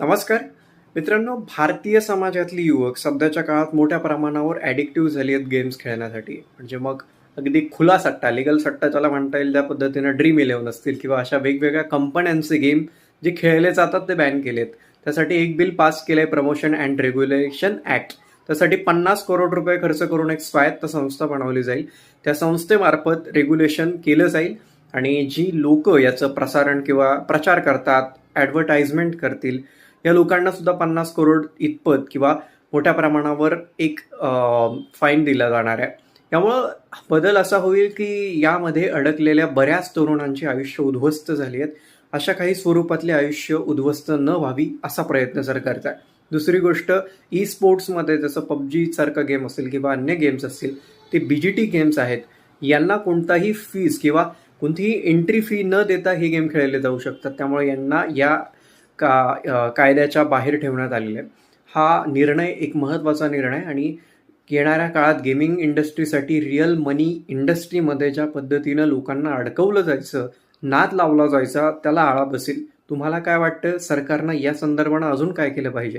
नमस्कार. मित्रांनो भारतीय समाजातली युवक सध्याच्या काळात मोठ्या प्रमाणावर ॲडिक्टिव्ह झाली आहेत गेम्स खेळण्यासाठी. म्हणजे मग अगदी खुला सट्टा लिगल सट्टा ज्याला म्हणता येईल त्या पद्धतीनं ड्रीम इलेव्हन असतील किंवा अशा वेगवेगळ्या कंपन्यांचे गेम जे खेळले जातात ते बॅन केलेत. त्यासाठी एक बिल पास केलंय प्रमोशन अँड रेग्युलेशन ॲक्ट त्यासाठी पन्नास करोड रुपये खर्च करून एक स्वायत्त संस्था बनवली जाईल. त्या संस्थेमार्फत रेग्युलेशन केलं जाईल आणि जी लोक याचं प्रसारण किंवा प्रचार करतात ॲडव्हर्टाइजमेंट करतील या लोकांना सुद्धा पन्नास करोड इतपत किंवा मोठ्या प्रमाणावर एक फाईन दिला जाणार आहे. त्यामुळं बदल असा होईल की यामध्ये अडकलेल्या बऱ्याच तरुणांची आयुष्य उद्ध्वस्त झाली आहेत. अशा काही स्वरूपातले आयुष्य उद्ध्वस्त न व्हावी असा प्रयत्न सरकारचा आहे. दुसरी गोष्ट ई स्पोर्ट्समध्ये जसं पबजीसारखा गेम असेल किंवा अन्य गेम्स असतील ते बी जी टी गेम्स आहेत. यांना कोणताही फीज किंवा कोणतीही एंट्री फी न देता हे गेम खेळले जाऊ शकतात. त्यामुळे यांना या का कायद्याच्या बाहेर ठेवण्यात आलेले आहे. हा निर्णय एक महत्त्वाचा निर्णय आणि येणाऱ्या काळात गेमिंग इंडस्ट्रीसाठी रिअल मनी इंडस्ट्रीमध्ये ज्या पद्धतीनं लोकांना अडकवलं जायचं नाद लावला जायचा त्याला आळा बसेल. तुम्हाला काय वाटतं? सरकारनं या संदर्भानं अजून काय केलं पाहिजे?